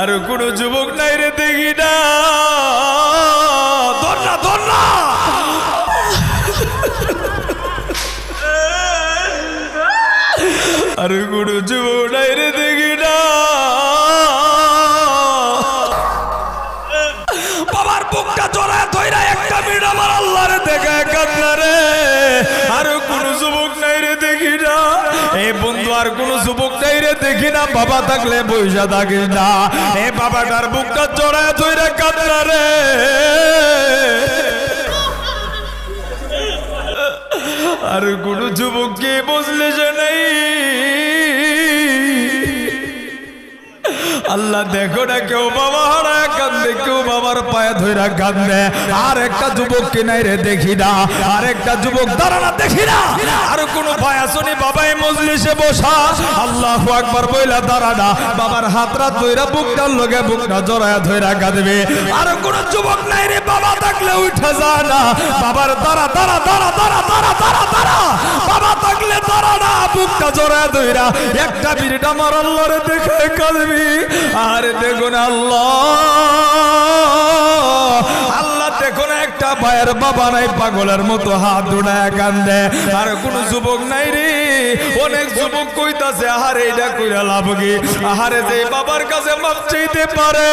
আর কোন যুবক নাই রে দেখি না। আর কোন যুবক নাই রে বন্ধু, আর কোন যুবক দেখি না, বাবা থাকলে থাকিস না। এ বাবাটার বুকটা কান্না রে। আর কোন যে আল্লাহ দেখো না, কেউ বাবা হারায় কান্দে, কেউ বাবার পায়ে ধইরা কান্দে। আর একটা যুবক কিনাই রে দেখি না, আর একটা যুবক দাঁড়ানা দেখি না। কোনো ভয় আসনি, বাবাই মজলিসে বসা। আল্লাহ একবার বইলা দাঁড়ানা। বাবার হাতরা ধইরা বুকটার লগে বুকটা জড়ায় ধইরা কাঁদবে। আর কোনো যুবক নাই রে বাবা থাকলে উঠে যায় না। বাবার দাঁড়া দাঁড়া দাঁড়া দাঁড়া দাঁড়া দাঁড়া দাঁড়া। বাবা থাকলে দাঁড়া না বুকটা জড়ায় ধইরা। একটা বিরিট আমার আল্লাহরে দেখে কাঁদবি। আর দেখুন আল্লাহ। ভাইয়ের বাবা নাই, পাগলের মতো হাত দুড়ায় কান্দে। আর কোন যুবক নাই রে। অনেক যুবক কইতাছে, আহারে, এটা কইরা লাভ কি? আহারে, যে বাবার কাছে মাপ চাইতে পারে,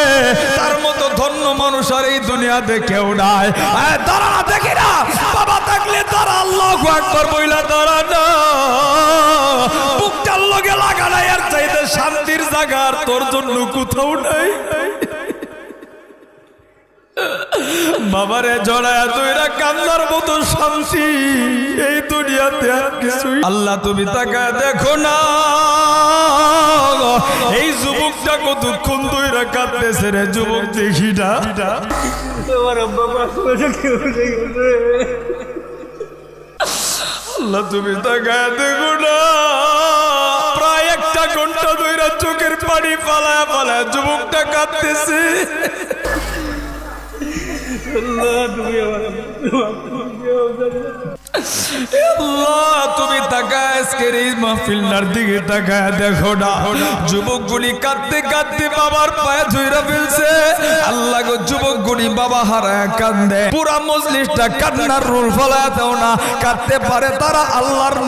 তার মতো ধন্য মানুষ আর এই দুনিয়াতে কেউ নাই। না দেখি না। বাবা থাকলে তারা আল্লাহ একবার বইলা দাঁড়া না। বুকটার লগে লাগা নাই আর চাইতে শান্তির জায়গা আর তোর জন্য কোথাও নাই। বাবারে জড়ায় তুইরা কান্নার মতো শান্তি। এই দুনিয়াতে আল্লাহ তুমি তাকায় দেখো না। এই যুবকটা কতক্ষণ তুইরা কাঁদতেছে রে যুবক দেখি না আমার আব্বা। আল্লাহ তুমি তাকায় দেখো না। প্রায় একটা ঘণ্টা ধইরা চোখের পানি পালায় পালায় যুবকটা কাঁদতেছে। আল্লাহ, তুমি তুমি তাকায় আজকের এই দিকে তাকায় দেখো না। কাঁদতে কাঁদতে বাবার পায়ে ধইরা ফেলছে। আল্লাহ গো বাবা হারায় কান্দে। পুরা কান্নার ফলায় দাও না। কাঁদতে পারে তারা আল্লাহর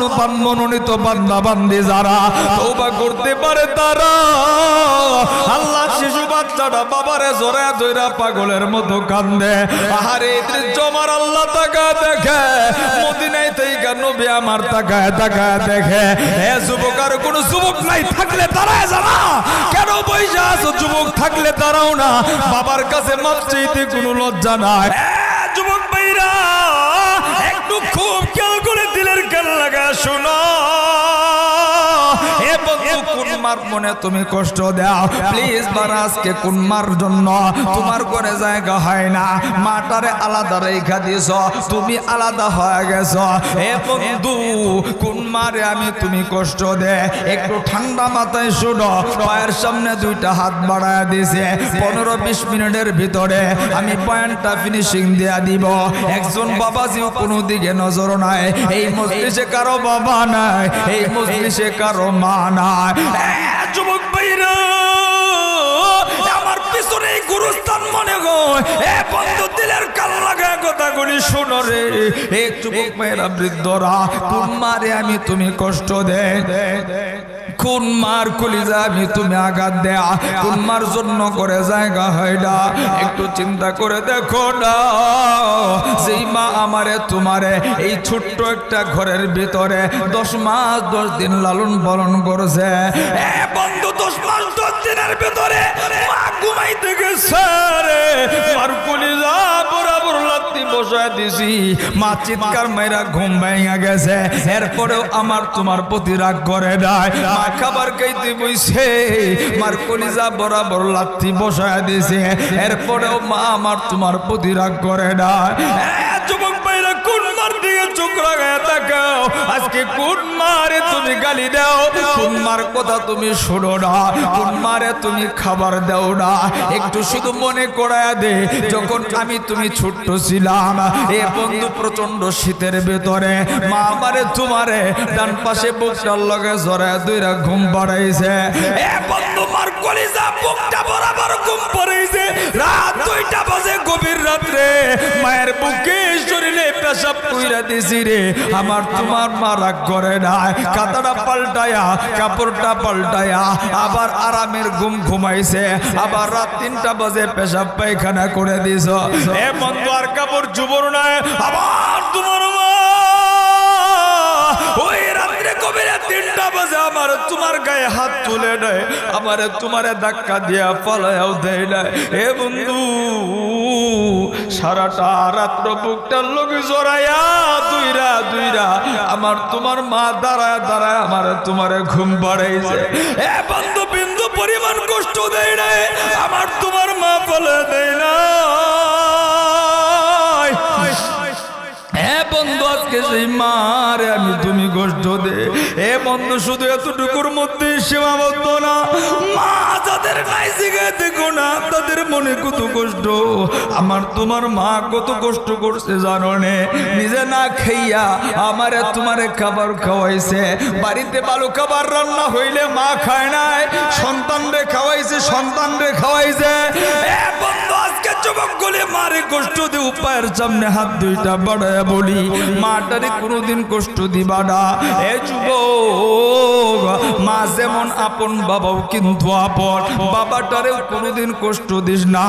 মনোনীত বান্দা, বান্দি যারা। তৌবা করতে পারে তারা। আল্লাহ শিশু বাচ্চাটা বাবারে জোরে ধইরা পাগলের মতো কান্দে। আহারে জমার আল্লাহ তাকা দেখে। আমার তাকায় তাকায় দেখে। হে যুবক আর কোন যুবক নাই, থাকলে জানা কেন বৈশা আছো, যুবক থাকলে দাঁড়াও না। বাবার কাছে মাপ চাইতে কোনো লজ্জা নাই। যুবক ভাইরা, একটু খুব খেয়াল করে দিলের কেন লাগা শোনো। কোন মনে তুমি কষ্ট দাও? প্লিজ জন্য? তোমার ঘরে জায়গা হয় না। মাটারে আলাদা রেখা দিছ। তুমি আলাদা হয়ে গেছ। এ বন্ধু আমি তুমি কষ্ট দে? একটু ঠান্ডা মাথায় শোনো। পায়ের সামনে দুইটা হাত বাড়ায় দিছে। পনেরো বিশ মিনিটের ভিতরে আমি পয়েন্টটা ফিনিশিং দেয়া দিব। একজন বাবাজিও কোনো দিকে নজর নাই। এই মজলিসে কারও বাবা নাই। এই মজলিসে কারও মা নাই। এ, যুবক ভাইরা আমার পিছনে গুরুস্থান মনে গো এ বন্ধু দিলের কাল লাগায় কথা গুলি শোনো রে। এক যুবক মেয়েরা বৃদ্ধরা কোন মারে আমি তুমি কষ্ট দে কোন মার কলিজা তুমি আঘাত দেয়া? কোন মার জন্য করে জায়গা হয় না? একটু চিন্তা করে দেখো না। যেই মা আমারে, তোমারে, এই ছোট্ট একটা ঘরের ভিতরে দশ মাস, দশ দিন লালন পালন করছে। বন্ধু, দশ মাস, দশ দিনের ভিতরে মা ঘুমাইতে গেছে রে। মার কলিজা বরাবর লাত্তি বসায় দিছি। মা চিৎকার মাইরা ঘুম ভেঙে গেছে। এরপরেও আমার তোমার প্রতি রাগ করে নাই। খাবার খাইতে বইছে। মার কলিজা বরাবর লাত্তি বসায় দিছে। এরপরেও মা আমার তোমার প্রতি রাগ করে না। যুবক ভাইরা, কোন মার প্রচণ্ড শীতের ভেতরে, মা আমারে তোমারে ডান পাশে বুকটার লগে জড়ায় দুইরা ঘুম পাড়াইছে এ বন্ধু মার বরাবর ঘুম পাড়াইছে রাত দুইটা বাজে গভীর রাত্রে, মায়ের বুকে শরীরে পেশাব কইরা দিছি রে, আমার তোমার মা রাগ করে না কাতাটা পাল্টায়া, কাপড়টা পাল্টায়া, আবার আরামের ঘুম ঘুমাইছে। আবার রাত তিনটা বাজে পেশাব পায়খানা করে দিছ। এ বন্ধু, আর কাপড় চুবর নাই, আবার তোমার মা বাজে আমার তোমার গায়ে হাত তুলে নেয়, আমার তোমারে ধাক্কা দিয়া পালায়াও দেয় না এ বন্ধু, সারাটা রাত্র বুকটার লোক জড়াইয়া দুইরা দুইরা আমার তোমার মা দাঁড়ায় দাঁড়ায় আমার তোমারে ঘুম বাড়াইছে। এ বন্ধু, বিন্দু পরিমাণ কষ্ট দেয় না আমার তোমার মা বলে দেয় না বন্ধু, আজকে সেই মারে আমি তুমি কষ্ট দে। এ বন্ধু, শুধু এতটুকুর মধ্যে সীমাবদ্ধ না। মা যাদের নাই শিখে দেখো না, তাদের মনে কত কষ্ট। আমার তোমার মা কত কষ্ট করছে জানো নে। নিজে না খাইয়া আমারে তোমারে খাবার খাওয়াইছে। বাড়িতে ভালো খাবার রান্না হইলে মা খায় নাই। সন্তান রে খাওয়াইছে সন্তান রে খাওয়াইছে। এ বন্ধু, আজকে যুবক গুলি মারে কষ্ট দিয়ে উপায়ের সামনে হাত দুইটা বাড়ায় বলি। মাটারে কোনোদিন কষ্ট দিবা না। এ যুবক, মা যেমন আপন, বাবাও কিন্তু আপন। বাবাটারেও কোনোদিন কষ্ট দিস না।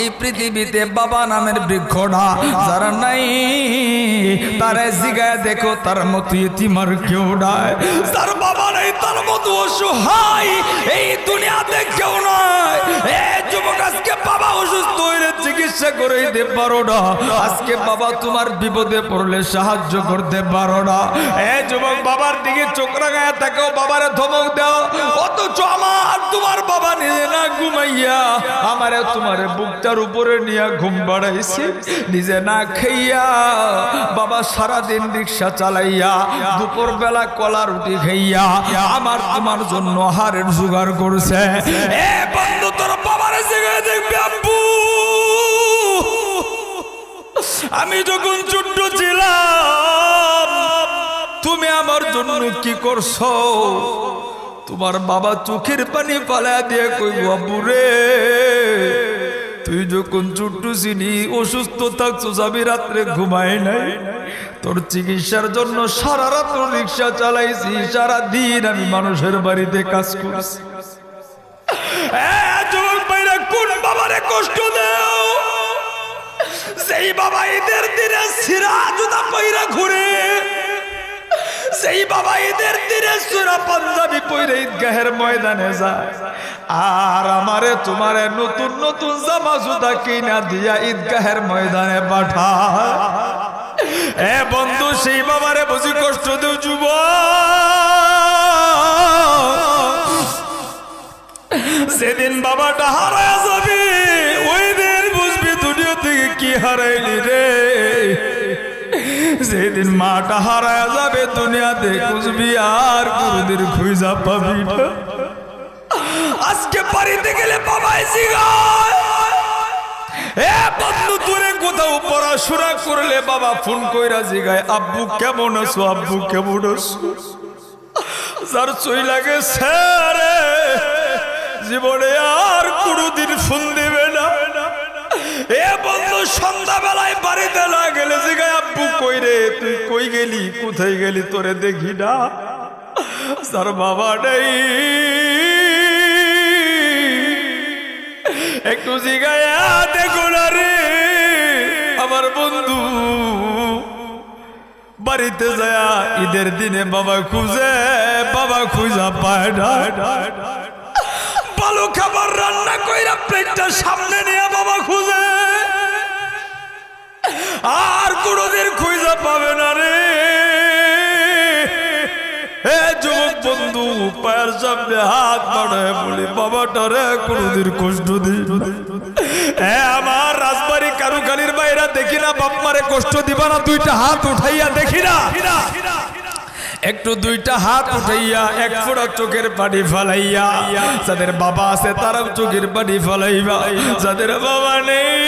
এই পৃথিবীতে বাবা নামের বৃক্ষ না, যারা নাই তারা জিগায় দেখো, তার মতো ইতিমার কেউ নাই। তার বাবা নাই, তার মতো অসহায়, এই দুনিয়াতে কেউ নয় এ যুবক, আজকে বাবা অসুস্থ হইলে চিকিৎসা করে দিতে পারো না। আজকে বাবা তোমার বিপদে পড়লে সাহায্য করতে পারো না। এ যুবক বাবার দিকে চোখ রাগায় তাকেও বাবারে ধমক দাও। অথচ আমার তোমার বাবা নিজে না ঘুমাইয়া আমারে তোমার বুকটার উপরে নিয়ে ঘুম বাড়াইছে, নিজে না খাইয়া বাবা সারাদিন রিক্সা চালাইয়া দুপুর বেলা কলা রুটি খাইয়া, আমার তোমার জন্য হারের জোগাড় করছে। এ বন্ধু দেখবে আব্বু আমি যখন ছোট্ট ছিলাম, তুমি আমার জন্য কি করছ? তোমার বাবা চোখের পানি পালা দিয়ে কইব আব্বু রে, তুই যখন ছোট্ট ছিলি, অসুস্থ থাকছো যাবি রাত্রে ঘুমাই নাই। তোর চিকিৎসার জন্য সারা রাত রিক্সা চালাইছি সারা দিন আমি মানুষের বাড়িতে কাজ করছি। কষ্ট দেও। সেই বাবা ঈদের দিনে সিরা জুতা পইরা ঘুরে সেই বাবা ঈদের দিনে সুরা পাঞ্জাবি পইরে ঈদগাহের ময়দানে যায়, আর আমারে তোমারে নতুন নতুন জামা জুতা কিনা দিয়া ঈদগাহের ময়দানে পাঠায়। এ বন্ধু, সেই বাবারে বুঝি কষ্ট দেও যুব সেদিন বাবাটা হারায় যাবে। ওই দিন বুঝবি দুনিয়া থেকে কি হারাইলি রে। সেদিন মাটা হারায় যাবে দুনিয়াতে খুঁজবি আর কোনদিন খুঁজা পাবি আজকে বাড়িতে গেলে বাবাই জিগায় বাবা ফোন কইরা আব্বু, কেমন আছো? আব্বু, কেমন আছো? যার চই লাগে স্যারে জীবনে আর কোনোদিন ফোন দেবে না। এ বন্ধু, সন্ধ্যাবেলায় বাড়িতে না গেলে জিগায়, আব্বু, কই রে? তুই কই গেলি? কোথায় গেলি? তোরে দেখি না। তার বাবা নেই। একটু জিগায়া দেখো রে, আমার বন্ধু। বাড়িতে যায়, ঈদের দিনে বাবা খুঁজে, বাবা খুঁজা পায় না। খাবার রান্না কইরা প্লেটটা সামনে নিয়ে বাবা খুঁজে। আর কোনোদিন খুঁজা পাবে না রে। বন্ধু, পায়ের সামনে হাত কোনোদিন আমার দেখি না বাপমারে কষ্ট দিবা না, দুইটা হাত উঠাইয়া দেখি না। একটু দুইটা হাত উঠাইয়া, এক ফোড়া চোখের পানি ফালাইয়া, যাদের বাবা আছে তারাও চোখের পানি ফালাইবা, যাদের বাবা নেই।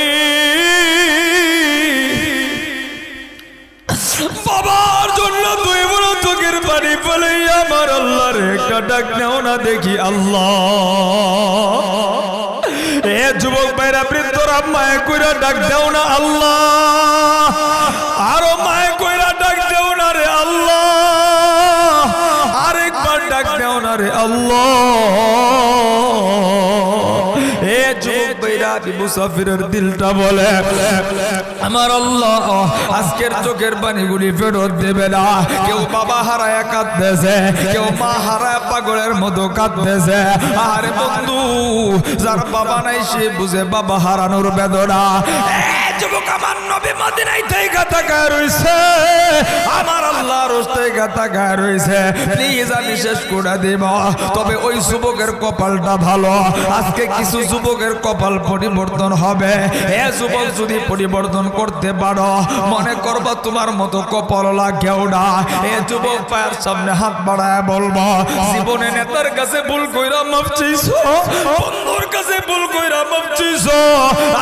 বাবার জন্য দুই বড় চোখের পানি ফেলে আমার আল্লাহর একটা ডাক নেও না দেখি আল্লাহ। এ যুবক ভাইরা, বৃদ্ধরা, মায়ে কইরা ডাক দেও না আল্লাহ। ডাক দেও না রে আল্লাহ। এ যুবক ভাইরা মুসাফিরের দিলটা বলে, আমার আল্লাহ, আজকের চোখের পানিগুলি ফেরত দেবে না। কেউ বাবা হারায় কাঁদতেছে, কেউ মা হারায় পাগলের মতো কাঁদতেছে। আরে বন্ধু, যার বাবা নাই সে বুঝে বাবা হারানোর বেদনা। যুবক আমার নবী মদিনায় থেকে তাকায় রইছে। আমার আল্লাহ রস্তে তাকায় রইছে। প্লিজ আমি শেষ করে দেব। তবে ওই যুবকের কপালটা ভালো। আজকে কিছু যুবকের কপাল পরিবর্তন হবে। এ যুবক যদি পরিবর্তন করতে পারো, মনে করবা তোমার মতো কপাল লাগেও না। এ যুবক পায়ের সামনে হাত বাড়ায় বলব, জীবনে নেতার কাছে ভুল কইরা মাপ চাইছো। বন্ধুর কাছে ভুল কইরা মাপ চাইছো।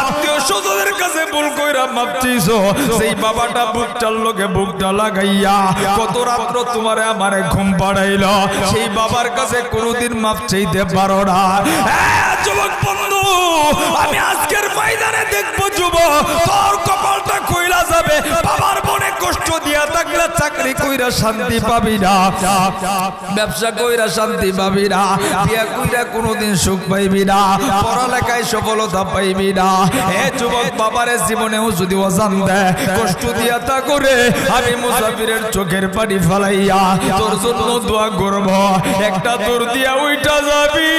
আত্মীয় স্বজনের কাছে ভুল কইরা মাপ চাইছো সেই বাবাটা বুকটার লগে বুকটা লাগাইয়া কত রাত্র তোমারে আমারে ঘুম পাড়াইল। সেই বাবার কাছে কোনোদিন মাপ চাইতে পারো না। যুবক বন্ধু, আমি আজকের ময়দানে দেখব যুবক, তোর চাকরি কইরা শান্তি পাবি না। ব্যবসা কইরা শান্তি পাবি না। বিয়া কইরা কোনোদিন সুখ পাইবি না। পড়ালেখায় সফলতা পাইবি না। এ যুবক বাবারে জীবনেও যদি অজান দেয়, কষ্ট দিয়া তা করে আমি মুসাফিরের চোখের পানি ফালাইয়া তোর জন্য দোয়া করব। একটা তোর দিয়া উইটা যাবি।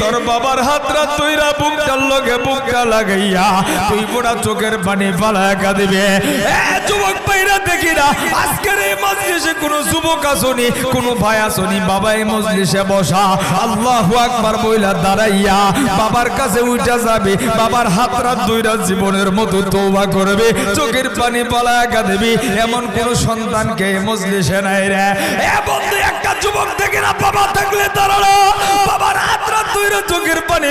তোর বাবার হাতরা তুইরা বুকটার লগে বুকটা লাগাইয়া তুই গোড়া চোখের পানি ফালাকা দিবে। যুবক ভাইরা, দেখি না, আজকের এই মজলিসে কোনো যুবক আসনি, কোনো ভাই আসনি, বাবা এই মজলিসে বসা। আল্লাহু আকবার বইলা দাঁড়াইয়া বাবার কাছে উঠা যাবে, বাবার হাতরা দুইরা জীবনের মতো তৌবা করবে, চোখের পানি পালাকা দিবি। এমন কোন সন্তানকে মজলিসে নাই রে। এ বন্ধু, একটা যুবক দেখি না, বাবা থাকলে দাঁড়ানো বাবার হাতরা দুইরা চোখের পানি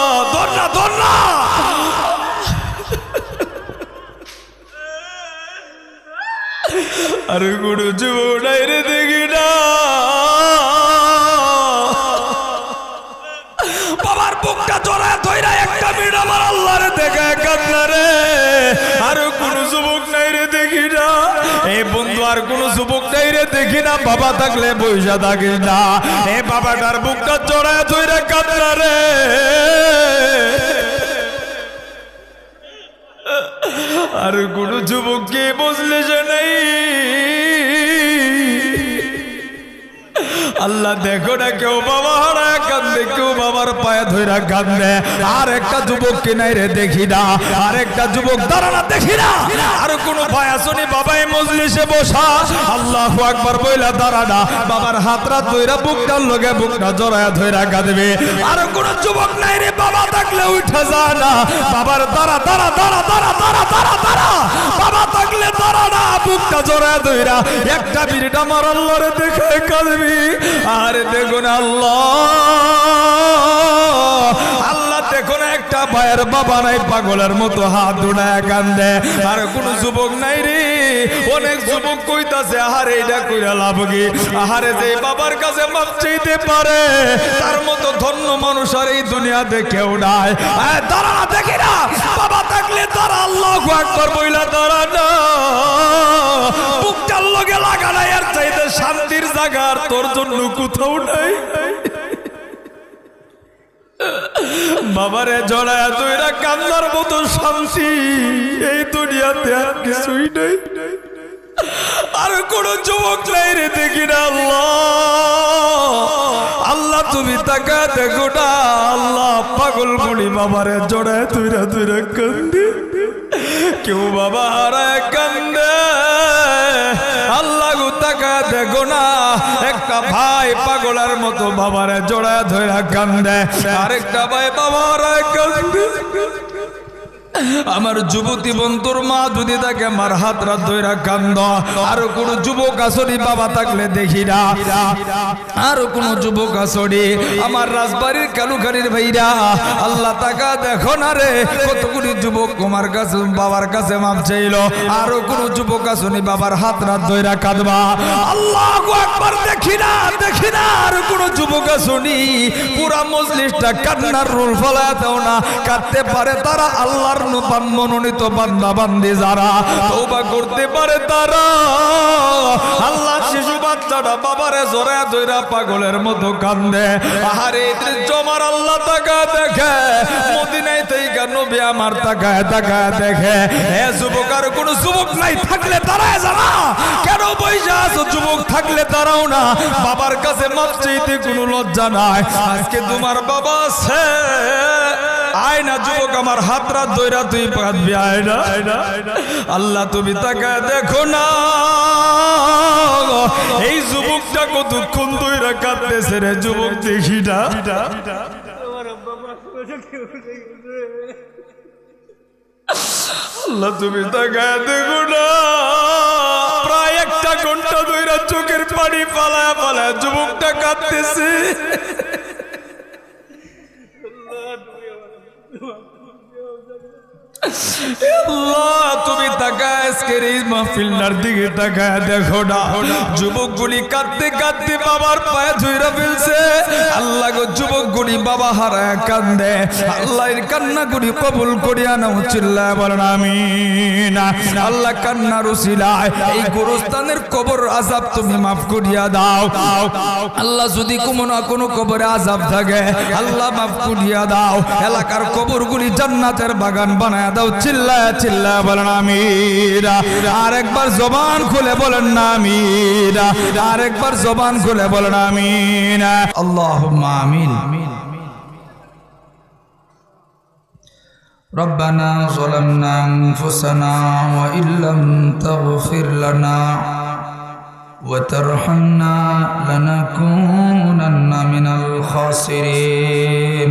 আর কোন যুবক নাই রে দেখি না বাবার বুকটা জড়ায় ধইরা একটা মিনিট আমার আল্লাহরে দেখা কান্না রে আর কোন যুবক নাই রে দেখি না এই বন্ধু আর কোন যুবক নাই রে দেখি না বাবা থাকলে পয়সা থাকিস না। এ বাবাটার বুকটা জড়ায় ধইরা কান্না রে আর কোনো যুবককে বুঝলে যে নেই। আল্লাহ দেখো না কেউ বাবা হারায় কান্দে, কেউ বাবার পায়ে ধরা কান্দে। আর একটা যুবক কিনাই রে দেখি না, আর একটা যুবক দাঁড়ানা দেখি না। আর কোন ভাই আসনি, বাবাই মজলিসে বসা। আল্লাহ আকবার বইলা দাঁড়ানা। বাবার হাতরা ধইরা বুকটার লগে বুকটা জড়ায়া ধইরা কাঁদবে আর কোন যুবক নাই রে বাবা, থাকলে উঠা যা না বাবার দাঁড়া দাঁড়া দাঁড়া দাঁড়া দাঁড়া দাঁড়া দাঁড়া। বাবা থাকলে দাঁড়া না বুকটা জড়ায়া ধইরা। একটা বিড়িটা আমার আল্লাহরে দেখে কাঁদবি। আর দেখুন আল্লাহ। ভাইয়ের বাবা নাই, পাগলের মতো হাত দুড়ায় কান্দে। আর কোন যুবক নাই রে। অনেক যুবক কইতাছে, আহারে, এটা কইরা লাভ কি? আহারে, যে বাবার কাছে মাপ চাইতে পারে, তার মতো ধন্য মানুষ আর এই দুনিয়াতে কেউ নাই। দাঁড়া, দেখি না। বাবা থাকলে তারা আল্লাহ একবার বইলা দাঁড়া না। বুকটার লগে লাগা না এর চাইতে শান্তির জাগার তোর জন্য কোথাও নাই। বাবারে জড়ায় তুইরা কান্নার মতো শান্তি। এই দুনিয়াতে আর কিছুই নাই। আর কোন যুবক নাই রে দেখি না আল্লাহ। আল্লাহ, তুমি তাকা দেখো না আল্লাহ। পাগল মুড়ি বাবারে জড়ায় তুইরা তুইরা কান্দি। কেউ বাবা হারায় কান্দে। আল্লাহ তাকা দেখো না একটা ভাই পাগলার মতো বাবারে জোড়া ধরে কান্দে। আরেকটা ভাই বাবা হারায় কান্দে। আমার যুবতী বন্ধুর মা যদি তাকে আমার হাত রাত ধইরা কান্দ, আর কোন যুবক আসরি বাবা থাকলে দেখি না। আর কোন যুবক আসরি আমার রাজবাড়ির কালুখানির ভাইরা, আল্লাহ তাকা দেখো না রে, কতগুলি যুবক তোমার কাছে, বাবার কাছে মাপ চাইল। আরও কোন যুবক আসনি বাবার হাত রাত ধইরা কাঁদবা। আল্লাহ একবার দেখি না দেখি না, আর কোন যুবক আসনি। পুরা মজলিসটা কান্নার রুল ফলায় দাও না, কাঁদতে পারে তারা আল্লাহর মনোনীত বান্দা, বান্দি যারা তৌবা করতে পারে তারা। আল্লাহ শিশু বাচ্চাটা বাবারে জোরে ধইরা পাগলের মতো কান্দে। আহারে জমার আল্লাহ তাকা দেখে, মদিনায় থেকে নবী আমার তাকায় তাকায় দেখে। হে যুবক আর কোন যুবক নাই, থাকলে তারাই জানা। কেন পয়সা আছো যুবক, থাকলে তারাও না। বাবার কাছে মাপ চাইতে কোনো লজ্জা নাই। আজকে তোমার বাবা আছে। আয় না যুবক আমার হাত রাত দইরা তুই পাতবি আয় না আল্লাহ তুমি তাকে দেখো না। এই যুবকটা কতক্ষণ দইরা কাঁদতেছে রে যুবক দেখি না। আল্লাহ তুমি তাকায় দেখো না। প্রায় একটা ঘণ্টা দইরা চোখের পানি পালায় পালায় যুবকটা কাঁদতেছে। No. আল্লাহ, তুমি তাকায় আজকের এই মাহফিলটার দিকে তাকায় দেখো না। যুবকগুলি কাঁদতে কাঁদতে বাবার পায়ে ধইরা ফেলছে। আল্লাহ গো যুবকগুলি বাবা হারায় কান্দে। আল্লাহর কান্নাগুলি কবুল করিয়া নাও চিল্লায় বলেন আমিন। আল্লাহ কান্নার উসিলায় এই গুরুস্থানের কবর আজাব তুমি মাফ করিয়া দাও। আল্লাহ যদি কোনো না কোনো কবরে আজাব থাকে আল্লাহ মাফ করিয়া দাও। এলাকার কবরগুলি জান্নাতের বাগান বানায় দাও চিল্লায় চিল্লায় বলেন আমিরা আর একবার জবান খুলে বলেন না আমিরা আর একবার জবান খুলে বলেন আমিন আল্লাহ আমিন ربنا ظلمنا أنفسنا وإن لم تغفر لنا وترحمنا لنكونن من الخاسرين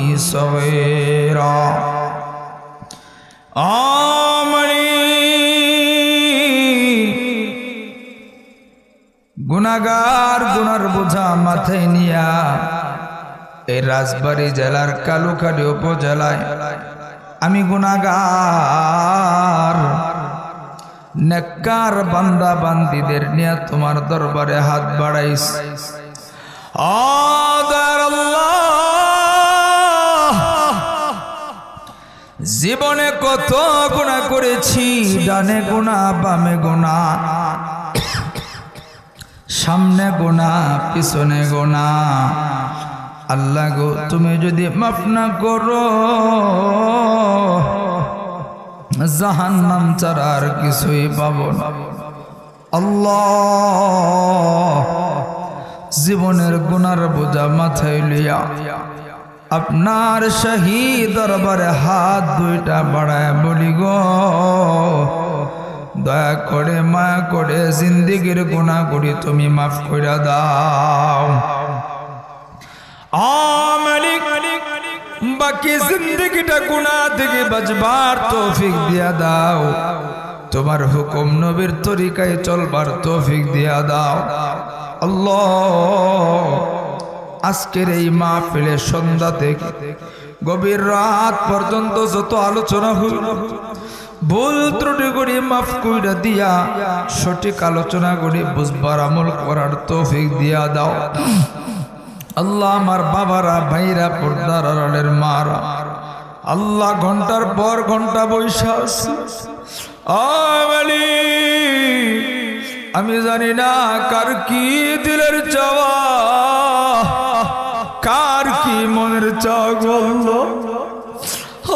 صغيرا آمين গুনাগার গুনার বোঝা মাথায় নিয়া এই রাজবাড়ী জেলার কালুখালী উপজেলায় আমি গুনাগার নেককার বান্দা বান্দিদের নিয়ে তোমার দরবারে হাত বাড়াইস আদার জীবনে কত গুণা করেছি, ডানে গুণা, বামে গুণা, সামনে গোনা পিছনে গোনা আল্লাহ গো, তুমি যদি মাফ না করো জাহান নাম ছাড়া আর কিছুই পাব না। আল্লাহ, জীবনের গুনার বোঝা মাথায় লিয়া আপনার শাহী দরবারে হাত দুইটা বাড়ায় বলি গো, দয়া করে মায়া করে জিন্দিগির গুণা করি তুমি মাফ করে দাও। বাকি জিন্দগিটা গুণা থেকে বাঁচবার তৌফিক দিয়া দাও। তোমার হুকুম নবীর তরিকায় চলবার তৌফিক দিয়া দাও। আল্লাহ আজকের এই মাহফিলে সন্ধ্যা থেকে গভীর রাত পর্যন্ত যত আলোচনা হইল ভুল ত্রুটি করি মাফ কইরা দিয়া সঠিক আলোচনা করি বুঝবার আমল করার তৌফিক দিয়া দাও আল্লাহ আমার বাবারা ভাইরা পর্দার আড়ালের মারা আল্লাহ ঘণ্টার পর ঘণ্টা বৈশা আছে। আয় মালিক, আমি জানি না কার কি দিলের চাওয়া মনের আল্লাহ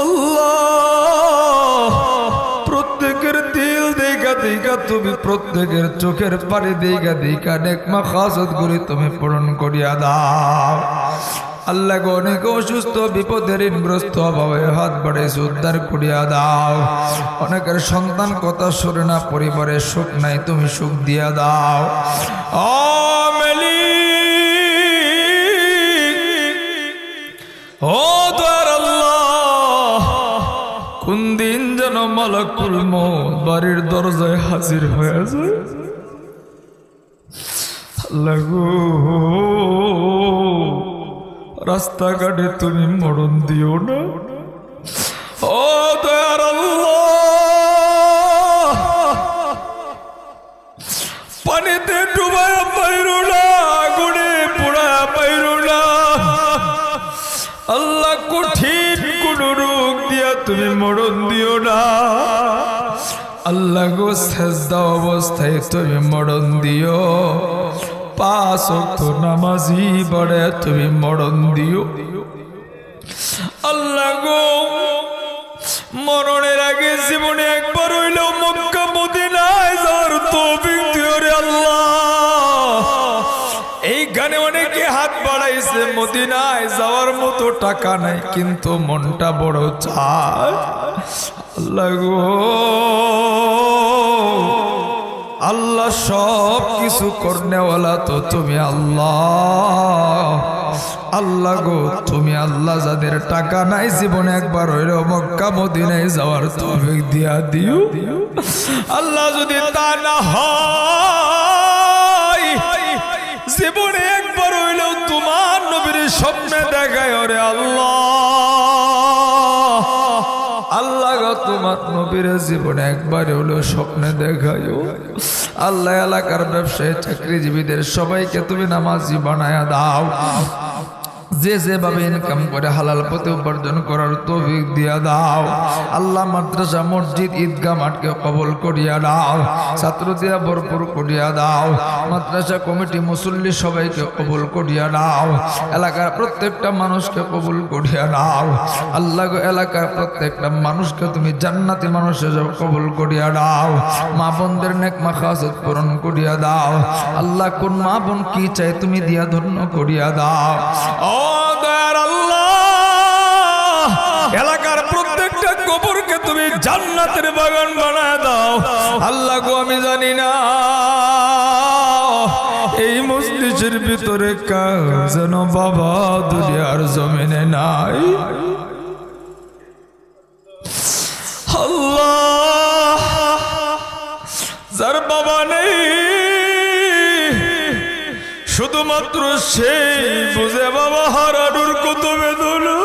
আল্লাহ, প্রত্যেকের দিল দেখা দেখা, তুমি প্রত্যেকের চোখের পানি দেখা দেখা নেকমা খাসত করে তুমি পূরণ করিয়া দাও। আল্লাহ অনেক অসুস্থ, বিপদের ঋণগ্রস্ত অভাবে হাত বাড়াইছে, উদ্ধার করিয়া দাও। অনেকের সন্তান কথা শুনে না পরিবারের সুখ নাই, তুমি সুখ দিয়া দাও। ও দয়ার কোন দিন যেন মালাকুল মৌত বাড়ির দরজায় হাজির হয়ে যায়। রাস্তাঘাটে তুমি মরণ দিও না। ও পানিতে ডুবায়া পাইরো আল্লাহ কঠিন কোন রোগ দিয়া তুমি মরণ দিও না। আল্লাহ গো সেজদা অবস্থায় তুমি মরণ দিও। পাঁচ অক্ত নামাজি বড়ে তুমি মরণ দিও। আল্লাহ গো, মরণের আগে জীবনে একবার হইলেও মক্কা, মদিনায় যাওয়ার তৌফিক দিও রে আল্লাহ এইখানে অনেকে হাত বাড়াইছে মদিনায় যাওয়ার মতো টাকা নাই, কিন্তু মনটা বড় চায়। আল্লাহ আল্লাহ সব কিছু করনেওয়ালা তো তুমি আল্লাহ। আল্লাহ গো, তুমি আল্লাহ যাদের টাকা নাই, জীবনে একবার হইল মক্কা, মদিনায় যাওয়ার তৌফিক দিয়া দিও। আল্লাহ যদি তা না হয় স্বপ্নে দেখায়, ওরে আল্লাহ। আল্লাহ তোমার নবীর জীবনে একবার হলো স্বপ্নে দেখায় আল্লাহ এলাকার ব্যবসায়ী, চাকরিজীবীদের সবাইকে তুমি নামাজি বানায় দাও। যে যেভাবে ইনকাম করে হালাল পথে উপার্জন করার তৌফিক দিয়া দাও। আল্লাহ মাদ্রাসা, মসজিদ, ঈদগাহ মাঠকে কবল করিয়া দাও। ছাত্র দিয়া ভরপুর করিয়া দাও। মাদ্রাসা কমিটি, মুসল্লি সবাইকে কবুল করিয়া দাও। এলাকার প্রত্যেকটা মানুষকে কবুল করিয়া দাও। আল্লাহ এলাকার প্রত্যেকটা মানুষকে তুমি জান্নাতি মানুষের কবুল করিয়া দাও। মা বোনদের নেক মাখাসত পূরণ করিয়া দাও। আল্লাহ, কোন মা বোন কি চাই তুমি দিয়া ধন্য করিয়া দাও। ও জান্নাতের বাগান বানায় দাও। আল্লাহ গো, আমি জানি না। এই মসজিদের ভিতরে কার যেন বাবা দুনিয়ার জমিনে নাই। আল্লাহ, যার বাবা নেই, শুধুমাত্র সেই বুঝে বাবা হারানোর কত বেদনা।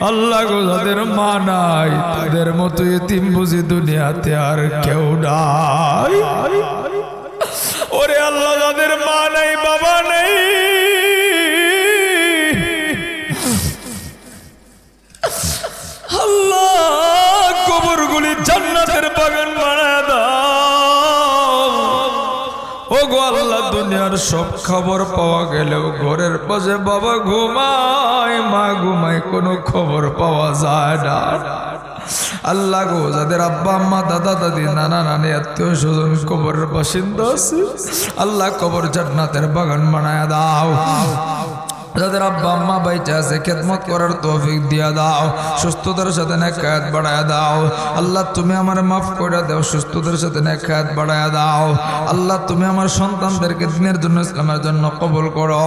আল্লাহ গো, যাদের মা নাই, তাদের মতো এতিম বুঝি দুনিয়াতে আর কেউ নাই। ওরে আল্লাহ, যাদের মা নাই দুনিয়ার সব খবর পাওয়া গেলেও ঘরের পাশে বাবা ঘুমায়, মা ঘুমায়, কোনো খবর পাওয়া যায় না। আল্লাহ গো, যাদের আব্বা, আম্মা, দাদা, দাদি, নানা, নানি, আত্মীয় স্বজন কবরের বাসিন্দা আছে, আল্লাহ কবর জান্নাতের বাগান বানায় দাও। যাদের আব্বা আম্মা বাইচা আছে, খেদমত করার তৌফিক দিয়া দাও সুস্থতার সাথে নেকায়াত বাড়ায় দাও। আল্লাহ, তুমি আমার মাফ করে দাও সুস্থতার সাথে নেকায়াত বাড়ায় দাও। আল্লাহ, তুমি আমার সন্তানদেরকে দিনের জন্য ইসলামের জন্য কবুল করো।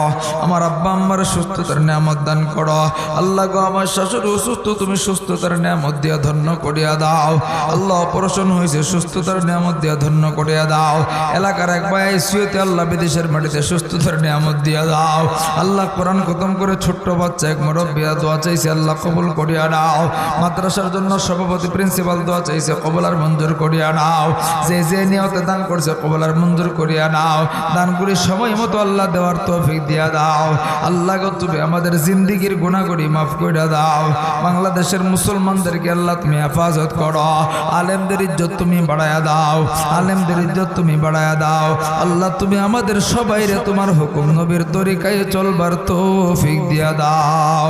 আমার আব্বা আম্মার সুস্থতার নিয়ামত দান করো। আল্লাহ গো, আমার শাশুড়ি অসুস্থ, তুমি সুস্থতার নিয়ামত দিয়া ধন্য করিয়া দাও। আল্লাহ, অপারেশন হয়েছে, সুস্থতার নিয়ামত দিয়া ধন্য করিয়া দাও। এলাকার এক ভাই আইসিউতে আল্লাহ বিদেশের মাটিতে সুস্থতার নিয়ামত দিয়া দাও। আল্লাহ, কোরআন খতম করে ছোট্ট বাচ্চা এক মুরব্বিয়া দোয়া চাইছে, আল্লাহ কবুল করিয়া দাও মাদ্রাসার জন্য সভাপতি প্রিন্সিপাল দোয়া চাইছে কবলার মঞ্জুর করিয়া নাও। যে যে নিয়তে দান করছে কবলার মঞ্জুর করিয়া নাও। দান করে সময় মতো আল্লাহ দেওয়ার তৌফিক দিয়া দাও। আল্লাহ তুমি আমাদের জিন্দিগির গুণাগুড়ি মাফ করে দাও। বাংলাদেশের মুসলমানদেরকে আল্লাহ তুমি হেফাজত করো। আলেমদের ইজ্জত তুমি বাড়ায়া দাও। আলেমদের ইজ্জত তুমি বাড়ায়া দাও। আল্লাহ, তুমি আমাদের সবাই রে তোমার হুকুম নবীর তরিকায় চলবার তৌফিক দিয়া দাও।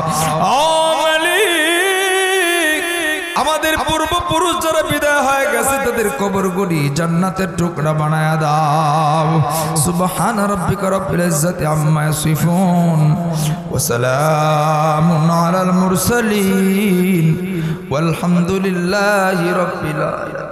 আমাদের পূর্বপুরুষ যারা বিদায় হয়ে গেছে তাদের কবর গুলি জান্নাতের টুকরা বানায় দাও। সুবহান রাব্বিকা রব্বিল ইজ্জাতি আম্মা ইয়াসিফুন। ওয়া সালামুন আলাল মুরসালিন। রাব্বিল আলামিন।